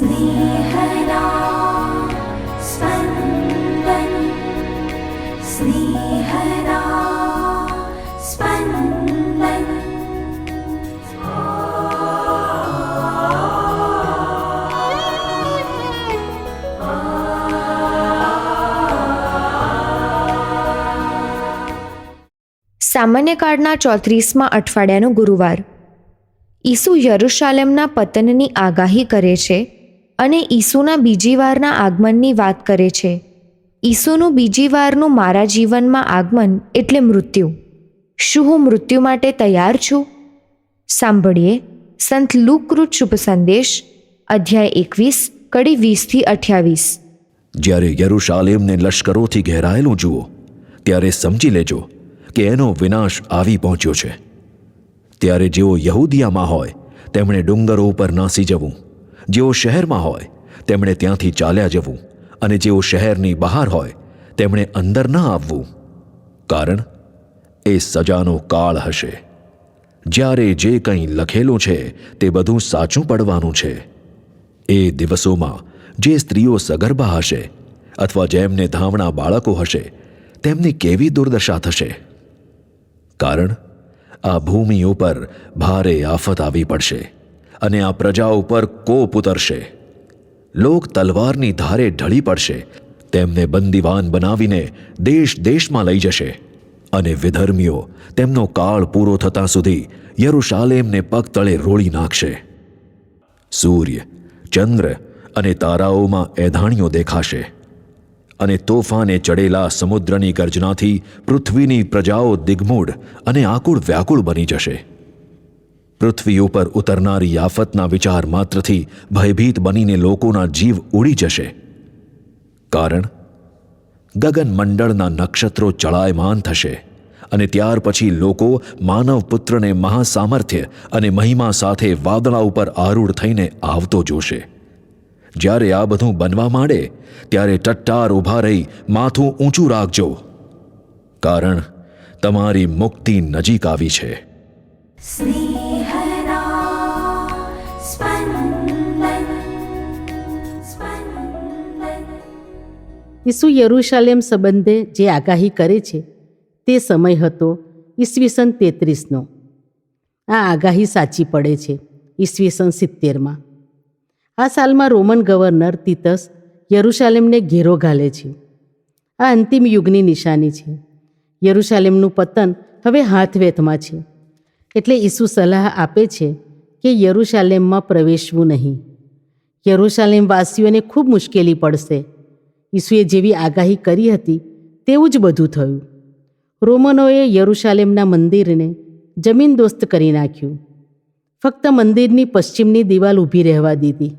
स्नेहदा स्पन्दन् स्नेहदा स्पन्दन् સામાન્ય કાળના ચોત્રીસમાં અઠવાડિયાનો ગુરુવાર ઈસુ યરુશાલેમના પતનની આગાહી કરે છે અને ઈસુના બીજી વારના આગમનની વાત કરે છે. ઈસુનું બીજી વારનું મારા જીવનમાં આગમન એટલે મૃત્યુ. શું હું મૃત્યુ માટે તૈયાર છું? સાંભળીએ સંત લુકૃત શુભ સંદેશ, અધ્યાય એકવીસ, કડી વીસથી અઠ્યાવીસ. જ્યારે યરુશાલેમને લશ્કરોથી ઘેરાયેલું જુઓ, ત્યારે સમજી લેજો કે એનો વિનાશ આવી પહોંચ્યો છે. ત્યારે જેઓ યહૂદિયામાં હોય, તેમણે ડુંગરો ઉપર નાસી જવું. જેઓ શહેરમાં હોય, તેમણે ત્યાંથી ચાલ્યા જવું અને જેઓ શહેરની બહાર હોય, તેમણે અંદર ન આવવું. કારણ, એ સજાનો કાળ હશે. જ્યારે જે કંઈ લખેલું છે, તે બધું સાચું પડવાનું છે. એ દિવસોમાં, જે સ્ત્રીઓ સગર્ભા હશે, અથવા જેમને ધામણા બાળકો હશે, તેમની કેવી દુર્દશા થશે? કારણ, આ ભૂમિ ઉપર ભારે આફત આવી પડશે. અને આ પ્રજા ઉપર કોપ ઉતરશે. લોક તલવારની ધારે ઢળી પડશે. તેમને બંદીવાન બનાવીને દેશ દેશમાં લઈ જશે. અને વિધર્મીઓ તેમનો કાળ પૂરો થતાં સુધી યરુશાલેમને પગતળે રોળી નાખશે. સૂર્ય, ચંદ્ર અને તારાઓમાં એધાણીઓ દેખાશે. અને તોફાને ચડેલા સમુદ્રની ગર્જનાથી પૃથ્વીની પ્રજાઓ દિગ્મૂઢ અને આકુળ વ્યાકુળ બની જશે. પૃથ્વી ઉપર ઉતરનારી આફતના વિચાર માત્રથી ભયભીત બનીને લોકોના જીવ ઉડી જશે. કારણ ગગનમંડળના નક્ષત્રો ચળાયમાન થશે અને ત્યાર પછી લોકો માનવપુત્રને મહાસામર્થ્ય અને મહિમા સાથે વાદળા ઉપર આરૂઢ થઈને આવતો જોશે. જ્યારે આ બધું બનવા માંડે, ત્યારે ટટ્ટાર ઊભા રહી માથું ઊંચું રાખજો. કારણ, તમારી મુક્તિ નજીક આવી છે. સ્નેહ ઈસુ યરુશાલેમ સંબંધે જે આગાહી કરે છે, તે સમય હતો ઈસવીસન તેત્રીસનો. આ આગાહી સાચી પડે છે ઈસવીસન સિત્તેરમાં. આ સાલમાં રોમન ગવર્નર તિતસ યરુશાલેમને ઘેરો ઘાલે છે. આ અંતિમ યુગની નિશાની છે. યરુશાલેમનું પતન હવે હાથવેથમાં છે. એટલે ઈસુ સલાહ આપે છે કે યરુશાલેમમાં પ્રવેશવું નહીં. યરુશાલેમવાસીઓને ખૂબ મુશ્કેલી પડશે. ઈસુએ જેવી આગાહી કરી હતી, તેવું જ બધું થયું. રોમનોએ યરુશાલેમના મંદિરને જમીનદોસ્ત કરી નાખ્યું. ફક્ત મંદિરની પશ્ચિમની દિવાલ ઊભી રહેવા દીધી.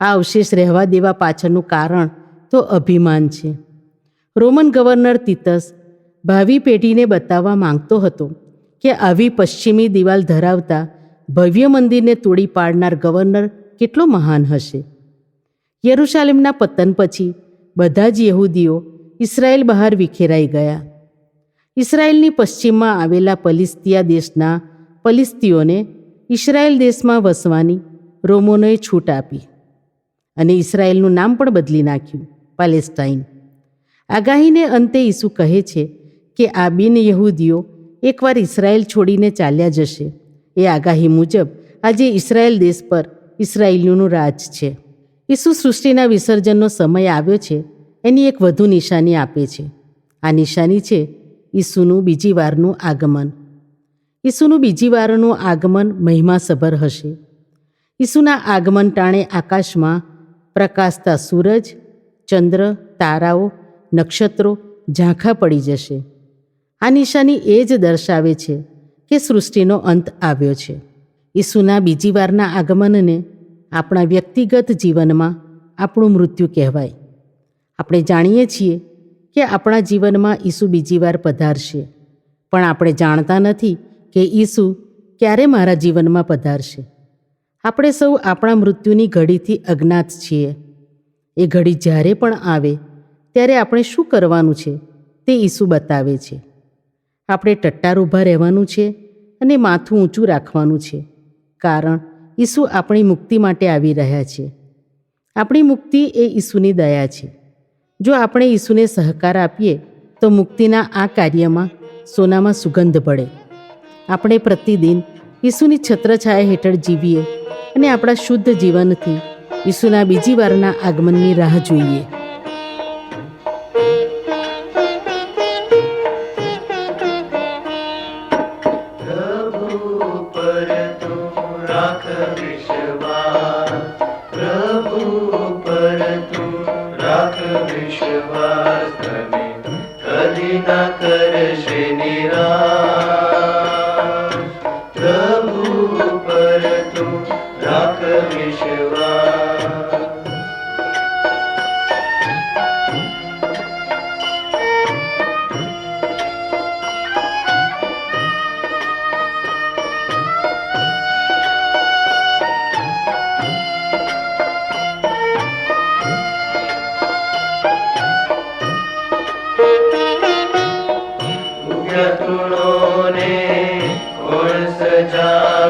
આ અવશેષ રહેવા દેવા પાછળનું કારણ તો અભિમાન છે. રોમન ગવર્નર તિતસ ભાવિ પેઢીને બતાવવા માંગતો હતો કે આવી પશ્ચિમી દિવાલ ધરાવતા ભવ્ય મંદિરને તોડી પાડનાર ગવર્નર કેટલો મહાન હશે. યરુશાલેમના પતન પછી બધા જ યહૂદીઓ ઇસરાયેલ બહાર વિખેરાઈ ગયા. ઇસરાયેલની પશ્ચિમમાં આવેલા પલિસ્તિયા દેશના પલિસ્તીઓને ઇસરાયેલ દેશમાં વસવાની રોમોનોએ છૂટ આપી અને ઇસરાયેલનું નામ પણ બદલી નાખ્યું પાલેસ્ટાઈન. આગાહીને અંતે ઈસુ કહે છે કે આ બિન યહૂદીઓ એકવાર ઇસરાયેલ છોડીને ચાલ્યા જશે. એ આગાહી મુજબ આજે ઇસરાયેલ દેશ પર ઇસરાયેલીઓનું રાજ છે. ઈસુ સૃષ્ટિના વિસર્જનનો સમય આવ્યો છે, એની એક વધુ નિશાની આપે છે. આ નિશાની છે ઈસુનું બીજી વારનું આગમન. ઈસુનું બીજી વારનું આગમન મહિમાસભર હશે. ઈસુના આગમન ટાણે આકાશમાં પ્રકાશતા સૂરજ, ચંદ્ર, તારાઓ, નક્ષત્રો ઝાંખા પડી જશે. આ નિશાની એ જ દર્શાવે છે કે સૃષ્ટિનો અંત આવ્યો છે. ઈસુના બીજી વારના આગમનને આપણા વ્યક્તિગત જીવનમાં આપણું મૃત્યુ કહેવાય. આપણે જાણીએ છીએ કે આપણા જીવનમાં ઈસુ બીજી વાર પધારશે. પણ આપણે જાણતા નથી કે ઈસુ ક્યારે મારા જીવનમાં પધારશે. આપણે સૌ આપણા મૃત્યુની ઘડીથી અજ્ઞાત છીએ. એ ઘડી જ્યારે પણ આવે, ત્યારે આપણે શું કરવાનું છે તે ઈસુ બતાવે છે. આપણે ટટ્ટાર ઊભા રહેવાનું છે અને માથું ઊંચું રાખવાનું છે. કારણ ઈસુ આપણી મુક્તિ માટે આવી રહ્યા છે. આપણી મુક્તિ એ ઈસુની દયા છે. જો આપણે ઈસુને સહકાર આપીએ, તો મુક્તિના આ કાર્યમાં સોનામાં સુગંધ પડે. આપણે પ્રતિદિન ઈસુની છત્રછાયા હેઠળ જીવીએ અને આપણા શુદ્ધ જીવનથી ઈસુના બીજી વારના આગમનની રાહ જોઈએ. विश्वास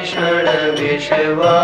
विष्णु विश्वा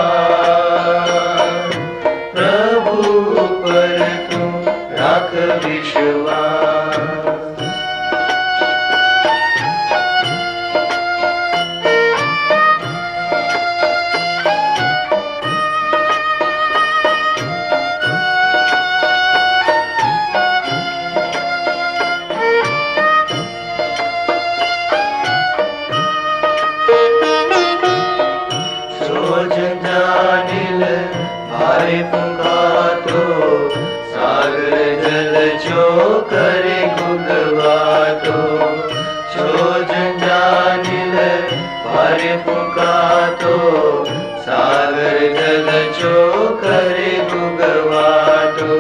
જો કરે ભોગવાટો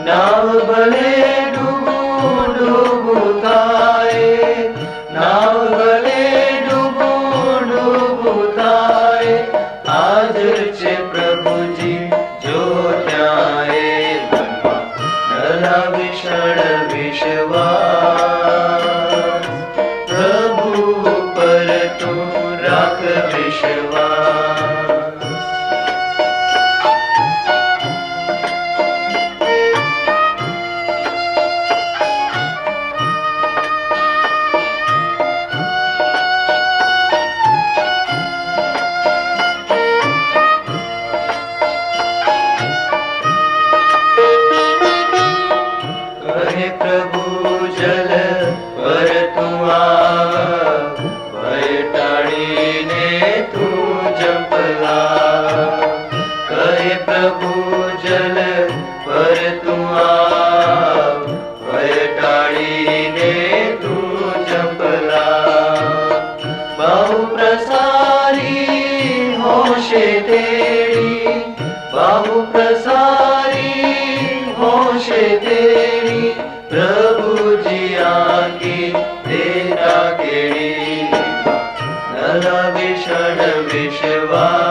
નવ ભલે चल विषड विषवा